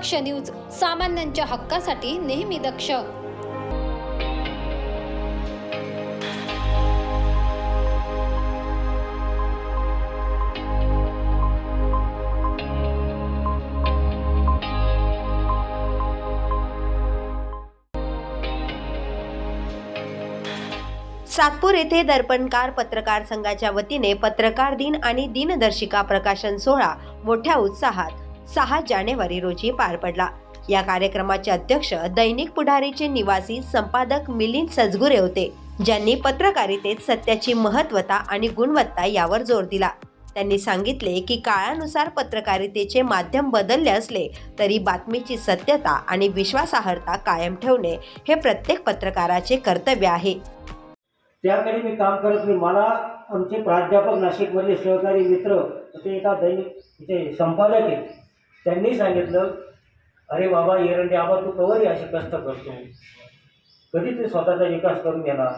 दक्ष news सामान्यांच्या हक्कासाठी नेहमी दक्ष. सातपूर येथे दर्पणकार पत्रकार संघाच्या वतीने पत्रकार दिन आणि दिनदर्शिका प्रकाशन सोहळा मोठ्या उत्साहात. सहा जानेवारी रोजी पार पडला. या कार्यक्रमाचे अध्यक्ष दैनिक पुढारीचे निवासी संपादक मिलिंद सजगुरे होते ज्यांनी पत्रकारितेत सत्याची महत्वता आणि गुणवत्ता यावर जोर दिला. त्यांनी सांगितले की काळानुसार पत्रकारितेचे माध्यम बदलले असले तरी बातमीची सत्यता आणि विश्वासार्हता कायम ठेवणे हे प्रत्येक पत्रकाराचे कर्तव्य आहे. त्याकडे मी काम करत नाही. मला आमचे प्राध्यापक नाशिकमधले सहकारी मित्र ते एका दैनिक संपादक आहेत. त्यांनी सांगितलं अरे बाबा एरंडे आबा तू कवरही असे कष्ट करतो. कधी तू स्वतःचा विकास करून घेणार?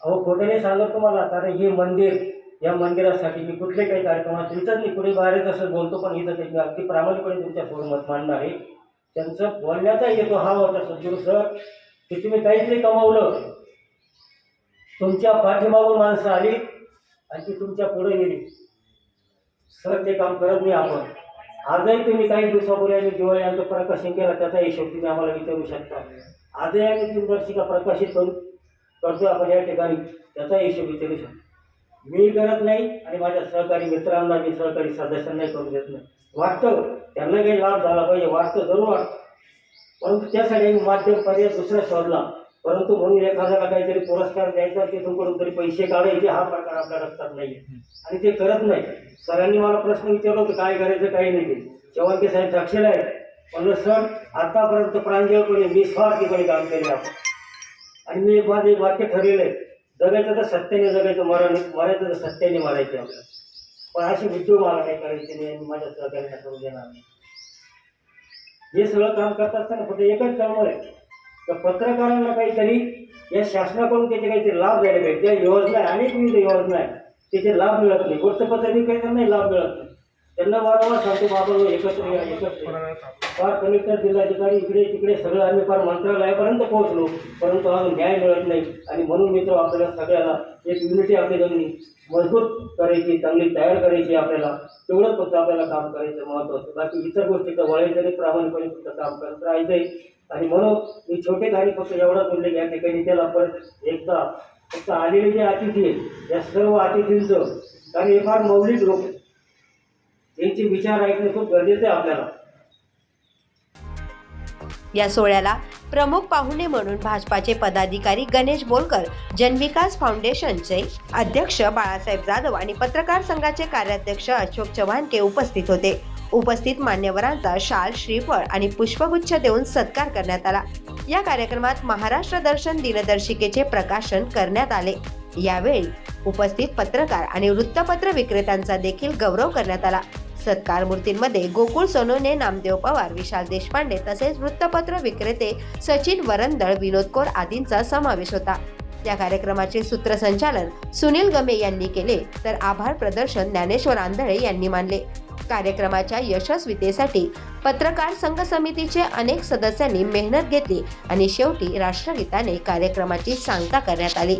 अहो खोटं नाही सांगत तुम्हाला? कारण हे मंदिर या मंदिरासाठी मी कुठले काही कार्यक्रम असतील इथंच नाही पुढे बाहेर असं बोलतो पण इथं ते मी अगदी प्रामाणिकपणे तुमच्या मत मांडणार आहे. त्यांचं बोलण्याचा येतो हा होता सज्जूर सर की तुम्ही काहीच नाही कमावलं. तुमच्या पाठीमागून माणसं आली आणि ती तुमच्यापुढे गेली. सर ते काम करत नाही आपण. आजही तुम्ही काही दिवसापूर्वी आम्ही दिवाळी आमचं प्रकाशन केला त्याचा हिशोब तुम्ही आम्हाला विचारू शकता. आजही आम्ही दिनदर्शिका प्रकाशित करू करतो आपण या ठिकाणी त्याचा हिशोब विचारू शकतो. मी करत नाही आणि माझ्या सहकारी मित्रांना मी सहकारी सदस्यांनाही करू देत नाही. वाटतं त्यांना काही लाभ झाला पाहिजे वाटतं जरूर वाटतं. परंतु त्यासाठी आम्ही माध्यम पर्याय दुसरा शोधला. परंतु म्हणून एखाद्याला काहीतरी पुरस्कार द्यायचा तिथून कडून तरी पैसे काढायचे हा प्रकार आपल्या रक्तात नाही आणि ते करत नाही. सरांनी मला प्रश्न विचारला होता काय करायचं काही नाही. ते साहेब साक्षीला आहे. म्हणलं सर आतापर्यंत प्रांजळपणे निस्वार्थीपणे काम केले आपण आणि मी एक माझं एक वाक्य ठरलेलं आहे. जगायचं तर सत्याने जगायचं मरण मरायचं तर सत्याने मारायचं आपल्याला. पण अशी बुद्धी मला काही करायची नाही माझ्या सहकार्याला करून देणार नाही. हे सगळं काम करत असताना फक्त एकच काम आहे. तर पत्रकारांना काहीतरी या शासनाकडून त्याचे काहीतरी लाभ द्यायला पाहिजे. ज्या योजना अनेक विविध योजना आहे त्याचे लाभ मिळत नाही. वृत्तपत्रिकेचा नाही लाभ मिळत नाही. त्यांना वारंवार सांगतो बाबा हो, एकत्र या एकत्र फार कलेक्टर जिल्हाधिकारी इकडे तिकडे सगळं आम्ही फार मंत्रालयापर्यंत पोहोचलो परंतु अजून न्याय मिळत नाही. आणि म्हणून मित्र आपल्याला सगळ्याला एक युनिटी आपली जमिनी मजबूत करायची चांगली तयार करायची आपल्याला. तेवढंच फक्त आपल्याला काम करायचं महत्त्वाचं बाकी इतर गोष्टी तर वळायचं नाही प्रामाणिकपणे फक्त काम करत राहायचंय. आणि म्हणून मी छोटे काही फक्त एवढंच उल्लेख या ठिकाणी त्याला पण एकदा फक्त आलेले जे अतिथी आहेत या सर्व अतिथींचं कारण हे फार मौलिक लोक आहेत. त्यांचे विचार ऐकणे खूप गरजेचं आहे आपल्याला या सोहळ्याला प्रमुख पाहुणे म्हणून भाजपाचे पदाधिकारी गणेश बोलकर जनविकास फाउंडेशनचे अध्यक्ष बाळासाहेब जाधव आणि पत्रकार संघाचे कार्याध्यक्ष अशोक चव्हाणके उपस्थित होते उपस्थित मान्यवरांचा शाल श्रीफळ आणि पुष्पगुच्छ देऊन सत्कार करण्यात आला. या कार्यक्रमात महाराष्ट्र दर्शन दिनदर्शिकेचे प्रकाशन करण्यात आले. यावेळी उपस्थित पत्रकार आणि वृत्तपत्र विक्रेत्यांचा देखील गौरव करण्यात आला. सत्कार मूर्तींमध्ये गोकुळ सोनोने नामदेव पवार विशाल देशपांडे तसेच वृत्तपत्र विक्रेते सचिन वरंदळ विनोद कोर आदींचा समावेश होता. या कार्यक्रमाचे सूत्रसंचालन सुनील गमे यांनी केले तर आभार प्रदर्शन ज्ञानेश्वर आंधळे यांनी मानले. कार्यक्रमाच्या यशस्वीतेसाठी पत्रकार संघ समितीचे अनेक सदस्यांनी मेहनत घेतली आणि शेवटी राष्ट्रगीताने कार्यक्रमाची सांगता करण्यात आली.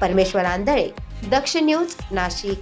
परमेश्वर आंधळे दक्ष न्यूज नाशिक.